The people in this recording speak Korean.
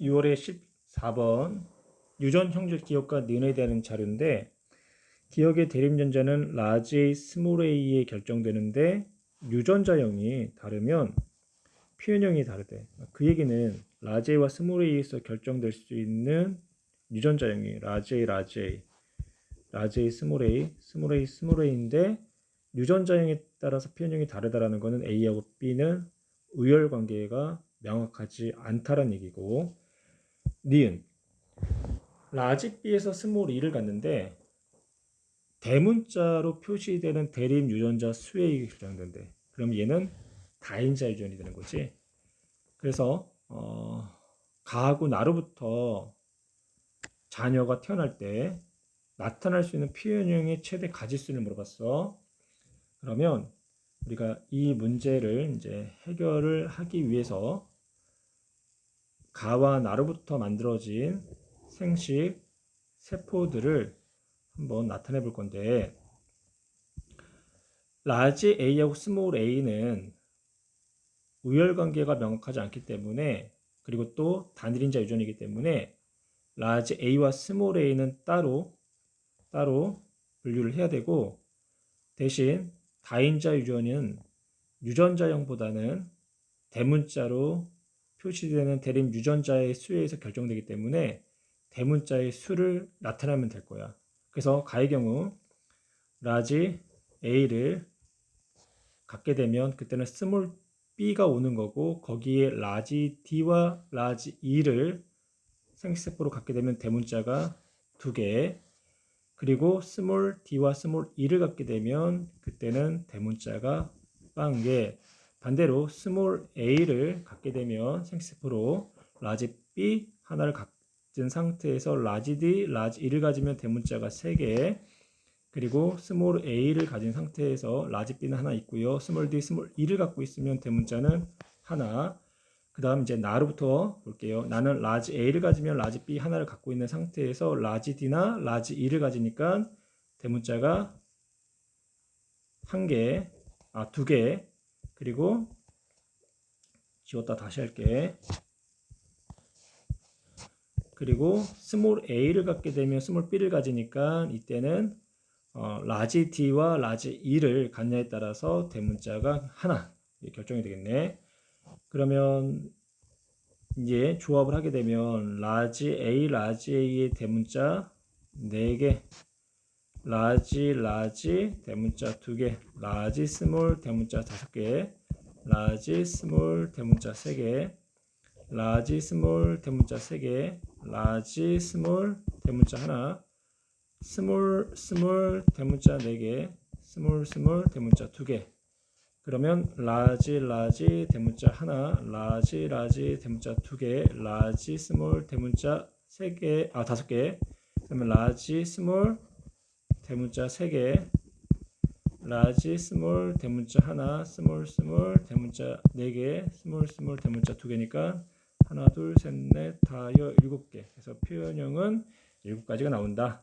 6월에 14번 유전 형질 기억과 니은에 대한 자료인데 기억의 대립전자는 라지 스몰 a에 결정되는데 유전자형이 다르면 표현형이 다르대. 그 얘기는 라지 A와 스몰 a에서 결정될 수 있는 유전자형이 A, 라지 A, 스몰 a, 스몰 a, 스몰 a인데 유전자형에 따라서 표현형이 다르다라는 것은 A하고 B는 우열 관계가 명확하지 않다는 얘기고 니은 라지 B에서 스몰 E를 갖는데 대문자로 표시되는 대립 유전자 수에 결정된대. 그럼 얘는 다인자 유전이 되는 거지. 그래서 어, 가하고 나로부터 자녀가 태어날 때 나타날 수 있는 표현형의 최대 가지수를 물어봤어. 그러면 우리가 이 문제를 이제 해결을 하기 위해서 가와 나로부터 만들어진 생식 세포들을 한번 나타내 볼 건데 라지 A하고 스몰 a는 우열 관계가 명확하지 않기 때문에 그리고 또 단일인자 유전이기 때문에 라지 A와 스몰 a는 따로 따로 분류를 해야 되고 대신 다인자 유전은 유전자형보다는 대문자로 표시되는 대립 유전자의 수에 의해서 결정되기 때문에 대문자의 수를 나타내면 될 거야. 그래서 가의 경우 라지 A를 갖게 되면 그때는 스몰 B가 오는 거고 거기에 라지 D와 라지 E를 생식세포로 갖게 되면 대문자가 두 개, 그리고 스몰 D와 스몰 E를 갖게 되면 그때는 대문자가 빵 개. 반대로 스몰 a를 갖게 되면 생식세포로 라지 b 하나를 가진 상태에서 라지 d, 라지 e를 가지면 대문자가 3개 그리고 스몰 a를 가진 상태에서 라지 b는 하나 있고요. 스몰 d, 스몰 e를 갖고 있으면 대문자는 하나 그 다음 이제 나로부터 볼게요. 나는 라지 a를 가지면 라지 b 하나를 갖고 있는 상태에서 라지 d나 라지 e를 가지니까 대문자가 한 개, 아, 두 개, 그리고 지웠다 다시 할게. 그리고 스몰 a를 갖게 되면 스몰 b를 가지니까 이때는 어, 라지 d와 라지 e를 갖냐에 따라서 대문자가 하나 결정이 되겠네. 그러면 이제 조합을 하게 되면 라지 a 라지 a의 대문자 4개 라지 라지 대문자 2개. 라지 스몰 대문자 5개. 라지 스몰 대문자 3개. 라지 스몰 대문자 3개. 라지 스몰 대문자 하나. 스몰 스몰 대문자 4개. 스몰 스몰 대문자 2개. 그러면 라지 라지 대문자 하나. 라지 라지 대문자 2개. 라지 스몰 대문자 3개. 아 5개. 그러면 라지 스몰 대문자 3개. 라지 스몰 대문자 하나 스몰 대문자 4개 스몰 스몰 대문자 2개니까 하나 둘 셋 넷 다 여 일곱 개. 그래서 표현형은 일곱 가지가 나온다